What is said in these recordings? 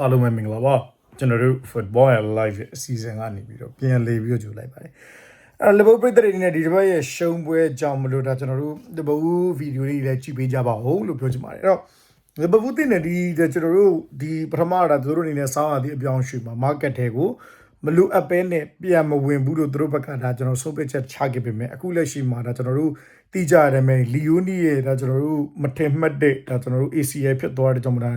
အားလုံးပဲမင်္ဂလာပါကျွန်တော်တို့ football and live ရဲ့အစီအစဉ်ကနေပြီးတော့ပြန်လေပြီးတော့ကြိုလိုက်ပါတယ်အဲ့တော့ Liverpool ပြည်သက်တွေနဲ့ဒီတစ်ပတ်ရဲ့ရှုံးပွဲကြောင့်မလို့ဒါကျွန်တော်တို့ Liverpool ဗီဒီယိုလေးတွေလည်းကြည့်ပေးကြပါဦးလို့ပြောချင်ပါတယ်အဲ့တော့ Liverpool တင်တဲ့ဒီကျွန်တော်တို့ဒီပထမတာသူတို့အနေနဲ့စောင်းရသည့်အပြောင်းအရွှေ့မှာ market ထဲကိုမလူအပ်ပဲနဲ့ပြန်မဝင်ဘူးလို့သူတို့ဘက်ကဒါကျွန်တော်ဆုံးဖြတ်ချက်ချခဲ့ပေမဲ့အခုလက်ရှိမှာဒါကျွန်တော်တို့တိကြရတယ်မယ်လီယိုနီရဲ့ဒါကျွန်တော်တို့မထင်မှတ်တဲ့ဒါကျွန်တော်တို့ ACL ဖြစ်သွားတဲ့ကြောင့်မလား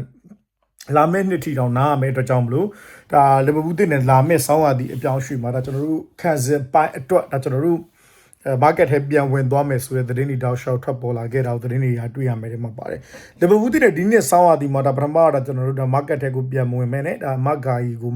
လာမယ့်နှစ်ထီတောင်နားရမယ့်အတွက်ကြောင့်မလို့ဒါလီဗာပူးတင်တဲ့လာမယ့်ဆောင်းရသည့်အပြောင်းအရွှေ့မှာဒါကျွန်တော်တို့ခံစစ်ပိုင်းအတွက်ဒါကျွန်တော်တို့အဲ market ထဲပြန်ဝင်သွားမယ်ဆိုတဲ့သတင်းတွေတောက်လျှောက်ထွက်ပေါ်လာခဲ့တာကိုသတင်းတွေကတွေ့ရမယ်တဲ့မှာပါတယ်လီဗာပူးတင်တဲ့ဒီနှစ်ဆောင်းရသည့်မှာဒါပထမကဒါကျွန်တော်တို့ဒါ market ထဲကိုပြန်ဝင်မယ်နဲ့ဒါမဂါကြီးကို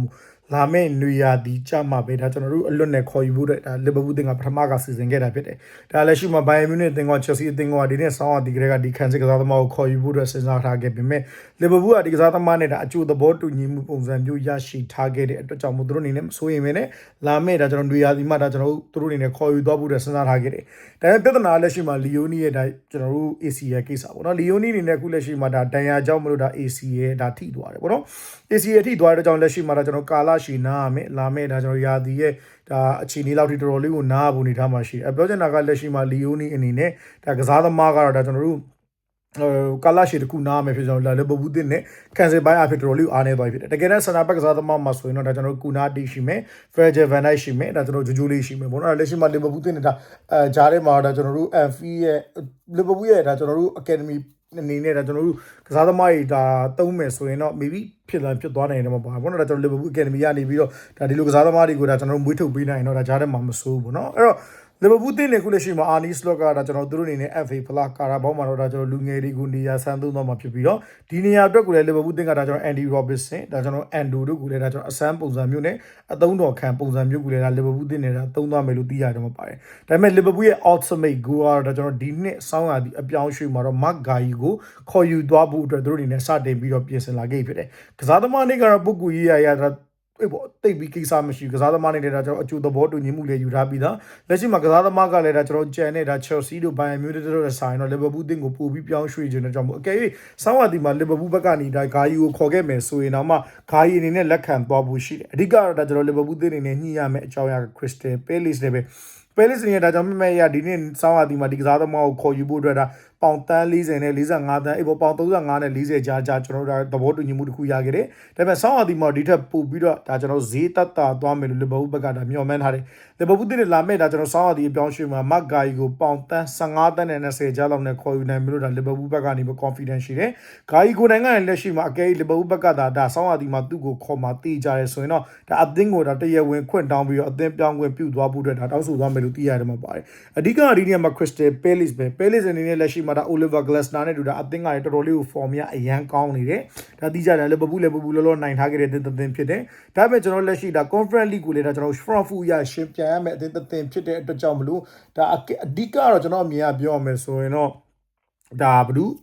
လာမယ့်နွေရာသီကြမှာပဲဒါကျွန်တော်တို့အလွတ်နဲ့ခေါ်ယူဖို့တဲ့ဒါလီဗာပူးတင်ကပထမကစီစဉ်ခဲ့တာဖြစ်တယ်ဒါလည်းရှိမှဘိုင်ယန်မြူနစ်တင်ကချက်စီအတင်ကဒီနေ့ဆောင်းရသည့်ကလေးကဒီခံစစ်ကစားသမားကိုခေါ်ယူဖို့အတွက်စဉ်းစားထားခဲ့ပေမဲ့လီဗာပူးကဒီကစားသမားနဲ့ဒါအကျိုးသဘောတူညီမှုပုံစံမျိုးရရှိထားခဲ့တဲ့အတွက်ကြောင့်မို့သူတို့အနေနဲ့မစိုးရိမ်မနဲ့လာမယ့်ဒါကျွန်တော်နွေရာသီမှာဒါကျွန်တော်တို့သူတို့အနေနဲ့ခေါ်ယူသွားဖို့အတွက်စဉ်းစားထားခဲ့တယ်ဒါပေမဲ့ပြဿနာလက်ရှိမှာလီယိုနီရဲ့ဒါကျွန်တော်တို့ AC ရဲ့ကိစ္စပေါ့နော်လီယိုနီအနေနဲ့အခုလက်ရှိမှာဒါတန်ရာကြောင့်မလို့ဒါ AC ရဲ့ဒါထိသွားတယ်ပေါ့နော် AC ရဲ့ထိသွားတဲ့ကြောင့်လက်ရှိမှာဒါကျွန်တော်ကာလာရှိနားမယ်လာမယ့်ဒါကျွန်တော်ရာသီရဲ့ဒါအခြေအနေလောက်ထိတော်တော်လေးကိုနားဖို့နေထားမှာရှိတယ်အပြောချင်တာကလက်ရှိမှာလီယိုနီအနေနဲ့ဒါကစားသမားကတော့ဒါကျွန်တော်တို့ဟိုကာလာရှိတခုနားမယ်ဖြစ်ကျွန်တော်လာလဘဘူးတင်နဲ့ကန်ဆယ်ပိုင်းအဖြစ်တော်တော်လေးအားနေသွားဖြစ်တယ်တကယ်တော့ဆန္ဒဘက်ကစားသမားမှာဆိုရင်တော့ဒါကျွန်တော်တို့ကူနာတီရှိမယ်ဖရဂျယ်ဗန်ဒိုက်ရှိမယ်ဒါကျွန်တော်ဂျိုဂျိုလေးရှိမယ်ပေါ့နော်လက်ရှိမှာလဘဘူးတင်နဲ့ဒါအဲဂျားထဲမှာဒါကျွန်တော်တို့အန်ဖီရဲ့လဘဘူးရဲ့ဒါကျွန်တော်တို့အကယ်ဒမီ အနေနဲ့ဒါကျွန်တော်တို့ကစားသမားတွေဒါသုံးမယ်ဆိုရင်တော့ maybe ဖြစ်လာဖြစ်သွားနိုင်တယ်မှာပါဘောနော်ဒါကျွန်တော် Liverpool Academy ကနေပြီးတော့ဒါဒီလိုကစားသမားတွေကိုဒါကျွန်တော်တို့မွေးထုတ်ပေးနိုင်တော့ဒါကြားထဲမှာမစိုးဘူးဘောနော်အဲ့တော့ အဲ့တော့ Liverpool တင်းနေခုလက်ရှိမှာ Arne Slot ကဒါကျွန်တော်တို့အနေနဲ့ FA Plus ကာရာဘောင်းမှာတော့ဒါကျွန်တော်လူငယ်တွေကိုနေရာဆန်းသုံးတော့မှာဖြစ်ပြီးတော့ဒီနေရာအတွက်ကိုလည်း Liverpool တင်းကဒါကျွန်တော် Andy Robertson ဒါကျွန်တော် Ando တို့ကိုလည်းဒါကျွန်တော်အစမ်းပုံစံမျိုးနဲ့အသုံးတော်ခံပုံစံမျိုးကိုလည်းဒါ Liverpool တင်းနေတာသုံးသွားမယ်လို့သိရတယ်မှာပါတယ်ဒါပေမဲ့ Liverpool ရဲ့ ultimate goal ကတော့ဒါကျွန်တော်ဒီနှစ်စောင်းရသည့်အပြောင်းရွှေ့မှာတော့ Mark Gay ကိုခေါ်ယူသွားဖို့အတွက်တို့အနေနဲ့စတင်ပြီးတော့ပြင်ဆင်လာခဲ့ဖြစ်တယ်ကစားသမားတွေကတော့ပုဂ္ဂိုလ်ရေးရရဒါ အေးပေါ့တိတ်ပြီးကိစ္စမရှိဘူးကစားသမားနေတဲ့ဒါကျွန်တော်အကျိုးသဘောတူညီမှုလေးယူထားပြီးသားလက်ရှိမှာကစားသမားကလည်းဒါကျွန်တော်ကြံနေတာ Chelsea တို့ Bayern Munich တို့နဲ့ဆိုင်တော့ Liverpool တင်းကိုပို့ပြီးပြောင်းရွှေ့ခြင်းတဲ့ကြောင့်မို့အကယ်၍စောင်းဝါဒီမှာ Liverpool ဘက်ကနေဒါဂါယီကိုခေါ်ခဲ့မယ်ဆိုရင်တော့မှဂါယီအနေနဲ့လက်ခံသွားဖို့ရှိတယ်အဓိကတော့ဒါကျွန်တော် Liverpool တင်းအနေနဲ့ညှိရမယ်အကြောင်းအရာ Crystal Palace နဲ့ပဲ Palace နဲ့ဒါကြောင့်မမဲ့ရဒီနေ့စောင်းဝါဒီမှာဒီကစားသမားကိုခေါ်ယူဖို့အတွက်ဒါပေါင်တန်း40နဲ့45တန်းအေးပေါ်ပေါင်35နဲ့40ကြားကြားကျွန်တော်တို့ဒါသဘောတူညီမှုတစ်ခုရခဲ့တယ်ဒါပေမဲ့ဆောင်းအဒီမှာဒီထက်ပိုပြီးတော့ဒါကျွန်တော်ဈေးတက်တာသွားမယ်လို့လီဗာပူးဘက်ကဒါမျှော်မှန်းထားတယ်လီဗာပူးတင်လာမဲ့ဒါကျွန်တော်ဆောင်းအဒီအပြောင်းရွှေ့မှာမက်ဂါယီကိုပေါင်တန်း15တန်းနဲ့20ကြားလောက်နဲ့ခေါ်ယူနိုင်မယ်လို့ဒါလီဗာပူးဘက်ကနေပဲ confidence ရှိတယ်ဂါယီကိုနိုင်ငံရဲ့လက်ရှိမှာအကယ်လီဗာပူးဘက်ကဒါဒါဆောင်းအဒီမှာသူ့ကိုခေါ်มาတေးကြရဲဆိုရင်တော့ဒါအသင်းကိုဒါတရဝင်ခွင့်တောင်းပြီးတော့အသင်းပြောင်းခွင့်ပြုသွားဖို့အတွက်ဒါတောင်းဆိုသွားမယ်လို့သိရတယ်မှာပါတယ်အဓိကဒီနေရာမှာ Crystal Palace ပဲ Palace အနေနဲ့လက်ရှိမှာဒါ Oliver Glasner နဲ့တူတာအသင်းကလည်းတော်တော်လေးကို form ရအရန်ကောင်းနေတယ်ဒါသိကြတယ်လေဘဘူးလေဘဘူးလောလောနိုင်ထားခဲ့တဲ့သင်းဖြစ်တယ်ဒါပေမဲ့ကျွန်တော်လက်ရှိဒါ Conference League ကိုလည်းဒါကျွန်တော် Frankfurt ရရှင်ပြန်ရမယ်အသင်းသင်းဖြစ်တဲ့အတွက်ကြောင့်မလို့ဒါအဓိကတော့ကျွန်တော်အမြင်ကပြောရမယ်ဆိုရင်တော့ဒါဘာလို့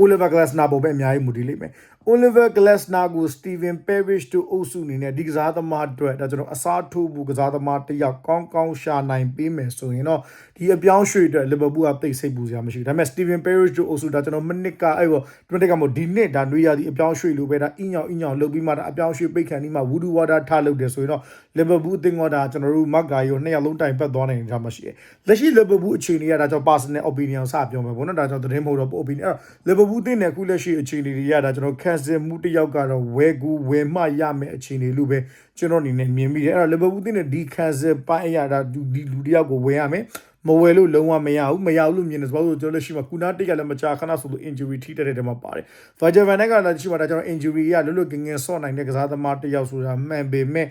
Oliver Glasner ပေါ်ပဲအများကြီးမူတည်လိမ့်မယ် Oliver Glasner ကို Steven Parish တို့အုပ်စုအနေနဲ့ဒီကစားသမားအတွက်ဒါကျွန်တော်အစားထိုးဖို့ကစားသမားတစ်ယောက်ကောင်းကောင်းရှာနိုင်ပေးမယ်ဆိုရင်တော့ဒီအပြောင်းရွှေ့အတွက် Liverpool ကတိတ်ဆိတ်ပူစရာမရှိဘူးဒါပေမဲ့ Steven Parish တို့အုပ်စုဒါကျွန်တော်မနစ်ကအဲ့ပေါ့ဒီမနစ်ကမို့ဒီနှစ်ဒါနွေရသည့်အပြောင်းရွှေ့လို့ပဲဒါအင်းညောင်အင်းညောင်လုပ်ပြီးမှဒါအပြောင်းရွှေ့ပိတ်ခံဒီမှာ Voodoo Water ထားလုပ်တယ်ဆိုရင်တော့ Liverpool အသင်းကဒါကျွန်တော်တို့မက်ဂါယိုနှစ်ယောက်လုံးတိုင်ပတ်သွားနိုင်တာမှရှိတယ်လက်ရှိ Liverpool အခြေအနေကဒါကျွန်တော် personal opinion စပြောမယ်ပေါ့နော်ဒါကျွန်တော်သတင်းမဟုတ်တော့ opinion အဲ့တော့ Liverpool အသင်းနဲ့အခုလက်ရှိအခြေအနေတွေကဒါကျွန်တော်ခံစစ်မှုတစ်ယောက်ကတော့ဝဲကူဝဲမှရမယ်အခြေအနေလို့ပဲကျွန်တော်အနေနဲ့မြင်မိတယ်အဲ့တော့ Liverpool အသင်းနဲ့ဒီခံစစ်ပိုင်းအရာဒါဒီလူတစ်ယောက်ကိုဝဲရမယ်မဝယ်လို့လုံးဝမရဘူးမရဘူးလို့မြင်တယ်ဆိုတော့ကျွန်တော်လက်ရှိမှာကုနာတိတ်ကလည်းမကြာခဏဆိုလို့ injury ထိတဲ့တဲ့မှာပါတယ် Virgil van Dijk ကလည်းရှိမှာဒါကျွန်တော် injury ကလွတ်လွတ်ကင်းကင်းဆော့နိုင်တဲ့ကစားသမားတစ်ယောက်ဆိုတာမှန်ပေမဲ့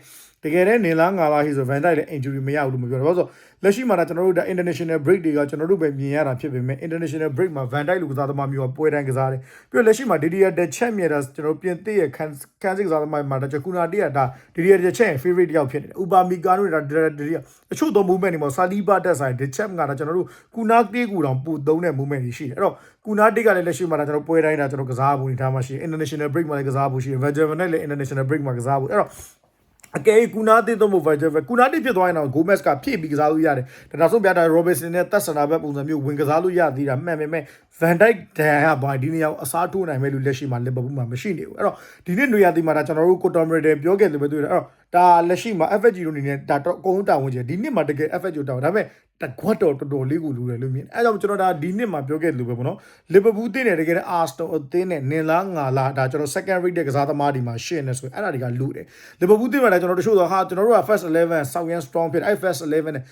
တကယ်တည်းနေလားငါလားဟိဆို Van Dijk လည်း injury မရဘူးလို့မပြောတော့ဘာလို့ဆိုလက်ရှိမှာဒါကျွန်တော်တို့ဒါ international break တွေကကျွန်တော်တို့ပဲမြင်ရတာဖြစ်ပေမဲ့ international break မှာ Van Dijk လိုကစားသမားမျိုးကပွဲတိုင်းကစားတယ်ပြီးတော့လက်ရှိမှာ Didier Deschamps မြဲတာကျွန်တော်ပြင်သစ်ရဲ့ခံခံစစ်ကစားသမားမှာဒါကျွန်တော်ကုနာတိရဒါ Didier Deschamps ရဲ့ favorite တစ်ယောက်ဖြစ်နေတယ်။ Upamecano နဲ့ဒါ Didier အချို့သော movement တွေမှာ Saliba တက်ဆိုင် Deschamps ကဒါကျွန်တော်တို့ကုနာတေးကူတောင်ပို့သုံးတဲ့ movement တွေရှိတယ်။အဲ့တော့ကုနာတေးကလည်းလက်ရှိမှာဒါကျွန်တော်ပွဲတိုင်းဒါကျွန်တော်ကစားဖို့နေထားမှရှိတယ် international break မှာလည်းကစားဖို့ရှိတယ် Virgil van Dijk လည်း international break မှာကစားဖို့အဲ့တော့ အကယ်ကူနာတင်တော့မိုဗိုက်ဂျာကူနာတင်ဖြစ်သွားရင်တော့ဂိုမက်စ်ကဖြည့်ပြီးကစားလို့ရတယ်ဒါနောက်ဆုံးပြတာ Robertson နဲ့တက်ဆနာဘက်ပုံစံမျိုးဝင်ကစားလို့ရသေးတာမှန်ပေမဲ့ Van Dijk ဒန်ကဘာဒီနေ့ရောက်အစားထိုးနိုင်မဲ့လူလက်ရှိမှာလီဗာပူးမှာမရှိနေဘူးအဲ့တော့ဒီနေ့နွေရာသီမှာဒါကျွန်တော်တို့ကိုတော်မရီတယ်ပြောခဲ့တယ်ပဲတွေ့တယ်အဲ့တော့ဒါလက်ရှိမှာ FG တို့အနေနဲ့ဒါတော့အကုန်လုံးတာဝန်ကျဒီနှစ်မှာတကယ် FG တာဝန်ဒါပေမဲ့တကွက်တော်တော်တော်လေးကိုလူတယ်လို့မြင်အဲ့ကြောင့်ကျွန်တော်ဒါဒီနှစ်မှာပြောခဲ့တယ်လို့ပဲပေါ့နော်လီဗာပူးတင်းတယ်တကယ်အာစတိုအသင်းနဲ့နင်လားငါလားဒါကျွန်တော် second rate တဲ့ကစားသမားဒီမှာရှင်းနေဆိုရင်အဲ့ဒါတွေကလူတယ်လီဗာပူးတင်းမှာလည်းကျွန်တော်တို့တချို့တော့ဟာကျွန်တော်တို့က first 11 Southern Strong ဖြစ်အဲ့ first 11နဲ့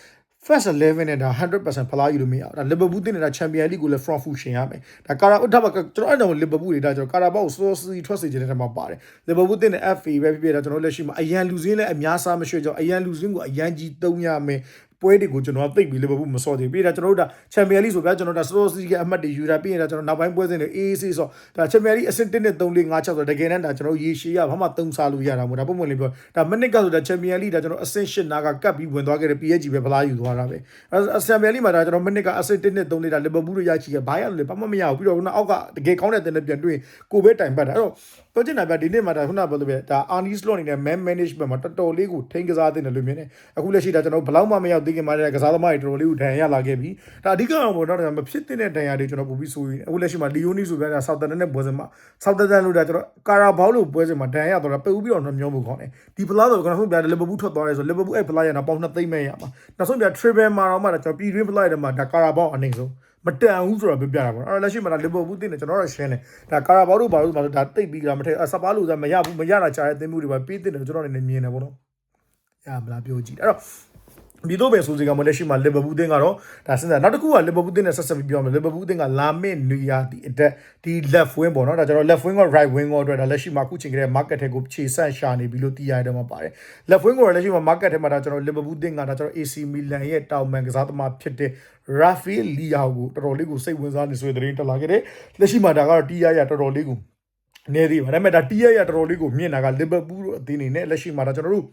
first 11နဲ့ဒါ100%ဖလားယူလို့မရဘူးဒါလီဗာပူးတင်နေတာချန်ပီယံလိကိုလည်း front foot ရှင်ရမယ်ဒါကာရာဒါပါကျွန်တော်အဲ့တော့လီဗာပူးတွေဒါကျွန်တော်ကာရာဘောက်စောစီထွက်စီခြင်းတဲ့မှာပါတယ်လီဗာပူးတင်တဲ့ FA ပဲဖြစ်ဖြစ်ဒါကျွန်တော်လက်ရှိမှာအရန်လူစင်းလည်းအများစားမရှိကြောင်းအရန်လူစင်းကိုအရန်ကြီးသုံးရမယ် ပွဲတွေကိုကျွန်တော်သိပ်ပြီးလီဗာပူးမစော်သေးပြီးဒါကျွန်တော်တို့ဒါချန်ပီယံလိဆိုဗျာကျွန်တော်ဒါစောစီကအမှတ်တွေယူတာပြီးရင်ဒါကျွန်တော်နောက်ပိုင်းပွဲစဉ်တွေအေးအေးဆေးဆိုဒါချန်ပီယံလိအဆင့်1နဲ့3 4 5 6ဆိုတကယ်တမ်းဒါကျွန်တော်ရေရှည်ရဘာမှသုံးစားလို့ရတာမဟုတ်ဒါပုံမှန်လေးပြောဒါမနစ်ကဆိုဒါချန်ပီယံလိဒါကျွန်တော်အဆင့်8နာကကပ်ပြီးဝင်သွားခဲ့တဲ့ PSG ပဲဖလားယူသွားတာပဲအဲချန်ပီယံလိမှာဒါကျွန်တော်မနစ်ကအဆင့်1နဲ့3 4ဒါလီဗာပူးတို့ရချီခဲ့ဘာရလဲဘာမှမရဘူးပြီးတော့ခုနအောက်ကတကယ်ကောင်းတဲ့တင်နဲ့ပြန်တွေ့ကိုပဲတိုင်ပတ်တာအဲ့တော့ပြောချင်တာဗျဒီနေ့မှာဒါခုနပြောလို့ပဲဒါ Arnie Slot အနေနဲ့ man management မှာတော်တော်လေးကိုထိန်းကစားတဲ့လို့မြင်တယ်အခုလက်ရှိဒါကျွန်တော်ဘလောက်မှမရောက်သေးခင်မှာကစားသမားတွေတော်တော်လေးကိုဒဏ်ရလာခဲ့ပြီဒါအဓိကတော့ပေါ့နော်ဒါမဖြစ်တဲ့ဒဏ်ရာတွေကျွန်တော်ပို့ပြီးဆိုရင်အခုလက်ရှိမှာ Leoni ဆိုပြတာ Southampton နဲ့ပွဲစဉ်မှာ Southampton လို့ဒါကျွန်တော်ကာရာဘောက်လို့ပွဲစဉ်မှာဒဏ်ရတော့ပိတ်ပြီးတော့နှမျောဖို့ခေါင်းတယ်ဒီဖလားဆိုကျွန်တော်ဆုံးပြတယ် Liverpool ထွက်သွားတယ်ဆို Liverpool အဲ့ဖလားရတာပေါင်2သိမ့်မဲ့ရမှာနောက်ဆုံးပြ Triple မှာတော့မှဒါကျွန်တော်ပြည်တွင်းဖလားရတဲ့မှာဒါကာရာဘောက်အနေဆုံးမတန်ဘူးဆိုတော့ပြပြတာပေါ့အဲ့လက်ရှိမှာလီဗာပူးတင်တယ်ကျွန်တော်တို့ရှင်းတယ်ဒါကာရာဘောက်တို့ဘာလို့ဘာလို့ဒါတိတ်ပြီးတာမထည့်စပါးလို့သာမရဘူးမရတာကြားတဲ့သင်းမှုတွေပါပြီးတင်တယ်ကျွန်တော်အနေနဲ့မြင်တယ်ပေါ့နော်ရမလားပြောကြည့်အဲ့တော့ ဒီတော့ပဲဆိုစီကမလက်ရှိမှာလီဗာပူးတင်ကတော့ဒါစဉ်းစားနောက်တစ်ခုကလီဗာပူးတင်နဲ့ဆက်ဆက်ပြီးပြောမယ်လီဗာပူးတင်ကလာမစ်နူယာဒီအတက်ဒီ left wing ပေါ့နော်ဒါကျွန်တော် left wing က right wing ကိုအတွက်ဒါလက်ရှိမှာအခုချိန်ကလေး market ထဲကိုခြေဆက်ရှာနေပြီလို့သိရတယ်မှာပါတယ် left wing ကိုလက်ရှိမှာ market ထဲမှာဒါကျွန်တော်လီဗာပူးတင်ကဒါကျွန်တော် AC Milan ရဲ့တောင်ပန်ကစားသမားဖြစ်တဲ့ Rafael Leao ကိုတော်တော်လေးကိုစိတ်ဝင်စားနေဆိုတဲ့သတင်းတက်လာခဲ့တယ်လက်ရှိမှာဒါကတော့ TR ရတော်တော်လေးကိုနေသေးပါဒါပေမဲ့ဒါ TR ရတော်တော်လေးကိုမြင်တာကလီဗာပူးတို့အသင်းနေနဲ့လက်ရှိမှာဒါကျွန်တော်တို့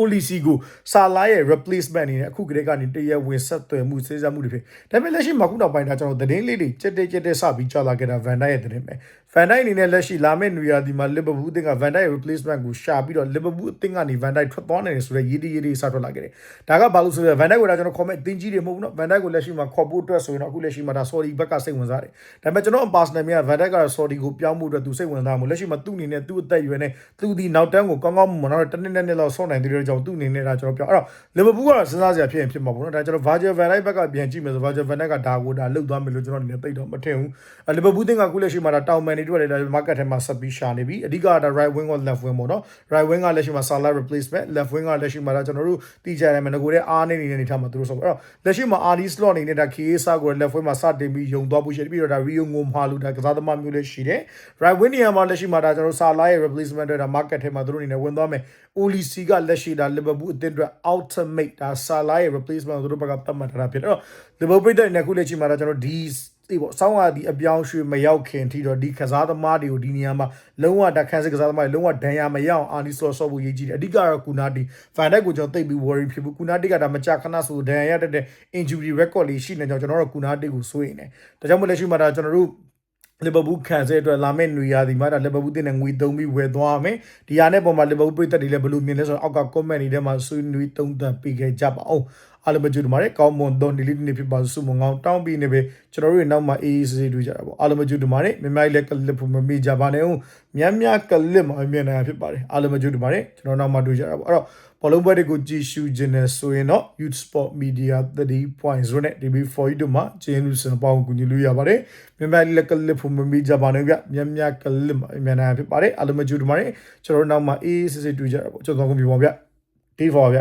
Olisi ကိုဆာလာရဲ့ replacement အနေနဲ့အခုကလေးကနေတရဝင်ဆက်သွယ်မှုစေးစားမှုတွေဖြစ်ဒါပေမဲ့လက်ရှိမှာခုနောက်ပိုင်းဒါကျွန်တော်သတင်းလေးတွေကြက်တဲကြက်တဲစပြီးကြာလာခဲ့တာ Van Dijk ရဲ့သတင်းပဲ Van Dijk အနေနဲ့လက်ရှိလာမယ့်နွေရာသီမှာ Liverpool အသင်းက Van Dijk ရဲ့ replacement ကိုရှာပြီးတော့ Liverpool အသင်းကနေ Van Dijk ထွက်သွားနိုင်တယ်ဆိုတဲ့ရေးတရေးတွေစထွက်လာခဲ့တယ်ဒါကဘာလို့ဆိုတော့ Van Dijk ကိုဒါကျွန်တော် comment အသင်းကြီးတွေမဟုတ်ဘူးနော် Van Dijk ကိုလက်ရှိမှာခေါ်ဖို့အတွက်ဆိုရင်တော့အခုလက်ရှိမှာဒါ Saudi ဘက်ကစိတ်ဝင်စားတယ်ဒါပေမဲ့ကျွန်တော် personal မြင် Van Dijk က Saudi ကိုပြောင်းဖို့အတွက်သူစိတ်ဝင်စားမှုလက်ရှိမှာသူ့အနေနဲ့သူ့အသက်အရွယ်နဲ့သူဒီနောက်တန်းကိုကောင်းကောင်းမွန်တော့တနည်းနည်းလောက်ဆော့နိုင်တဲ့ကြောင့်သူ့အနေနဲ့ဒါကျွန်တော်ပြောအဲ့တော့ Liverpool ကတော့စဉ်းစားစရာဖြစ်ရင်ဖြစ်မှာပေါ့နော်ဒါကျွန်တော် Virgil van Dijk ဘက်ကပြန်ကြည့်မယ်ဆို Virgil van Dijk ကဒါကိုဒါလုတ်သွားမယ်လို့ကျွန်တော်အနေနဲ့သိတော့မထင်ဘူး Liverpool တင်ကခုလက်ရှိမှာဒါတောင်မန်တွေတွေ့တယ်ဒါ market ထဲမှာဆက်ပြီးရှာနေပြီအဓိကဒါ right wing က left wing ပေါ့နော် right wing ကလက်ရှိမှာ Salah replacement left wing ကလက်ရှိမှာဒါကျွန်တော်တို့တီးကြတယ်မယ်ငကိုတဲ့အားနေနေတဲ့အနေထားမှာသူတို့ဆိုအဲ့တော့လက်ရှိမှာ Arnie slot အနေနဲ့ဒါ KSA ကို left wing မှာစတင်ပြီးယုံသွားဖို့ရှိတယ်ပြီးတော့ဒါ Rio ငုံမှာလို့ဒါကစားသမားမျိုးလေးရှိတယ် right wing နေရာမှာလက်ရှိမှာဒါကျွန်တော် Salah ရဲ့ replacement တွေဒါ market ထဲမှာသူတို့အနေနဲ့ဝင်သွားမယ် Olisi ကလက်ရှိဒါ Liverpool အသင်းအတွက် ultimate ဒါ Salah ရဲ့ replacement သူတို့ဘက်ကသတ်မှတ်ထားတာဖြစ်တယ်အဲ့တော့ Liverpool ပြည်တဲ့အခုလက်ရှိမှာဒါကျွန်တော်ဒီ ဒီပေါ့စောင်းရဒီအပြောင်းရွှေ့မရောက်ခင်ထိတော့ဒီကစားသမားတွေကိုဒီနေရာမှာလုံးဝတက်ခန်းစစ်ကစားသမားတွေလုံးဝဒဏ်ရာမရအောင်အာနီဆော့ဆော့ဖို့ရေးကြည့်တယ်အဓိကတော့ကူနာတီဖန်ဒက်ကိုကျွန်တော်သိပ်ပြီး worry ဖြစ်ဘူးကူနာတီကဒါမကြခဏဆိုဒဏ်ရာရတဲ့ injury record လေးရှိနေကြကျွန်တော်တို့ကူနာတီကိုစိုးရင်တယ်ဒါကြောင့်မို့လက်ရှိမှာဒါကျွန်တော်တို့လီဗာပူးခံတဲ့အတွက်လာမယ့်နွေရာသီမှာဒါလီဗာပူးတင်တဲ့ငွေသုံးပြီးဝယ်သွားမယ်ဒီဟာနဲ့ပုံမှာလီဗာပူးပြည်သက်တွေလည်းဘယ်လိုမြင်လဲဆိုတော့အောက်က comment တွေထဲမှာဆွေးနွေးသုံးသပ်ပေးခဲ့ကြပါအောင် အားလုံးပဲကြိုးတမားတယ်ကောင်းမွန်တော့ဒီလေးနေ့ဖြစ်ပါစုမငောင်းတောင်းပြီးနေပဲကျွန်တော်တို့ရဲ့နောက်မှာအေးအေးဆေးဆေးတွေ့ကြတာပေါ့အားလုံးပဲကြိုးတမားတယ်မြမိုက်လက်ကလစ်ဖို့မမေ့ကြပါနဲ့ဦးမြများကလစ်မှာအမြင်နိုင်ဖြစ်ပါတယ်အားလုံးပဲကြိုးတမားတယ်ကျွန်တော်နောက်မှာတွေ့ကြတာပေါ့အဲ့တော့ဘောလုံးပွဲတွေကိုကြည့်ရှုခြင်းနဲ့ဆိုရင်တော့ Youth Sport Media 30.0နဲ့ DB4 တို့မှာကျင်းလူစံပေါင်းကူညီလို့ရပါတယ်မြန်မာလက်ကလစ်ဖို့မမီကြပါနဲ့ဗျမြမြကလစ်မှာအမြန်နိုင်ဖြစ်ပါတယ်အားလုံးမကြည့်တမားတယ်ကျွန်တော်တို့နောက်မှာအေးစစ်စစ်တွေ့ကြတာပေါ့ကျွန်တော်ကုန်ပြီပါဗျ D4 ဗျ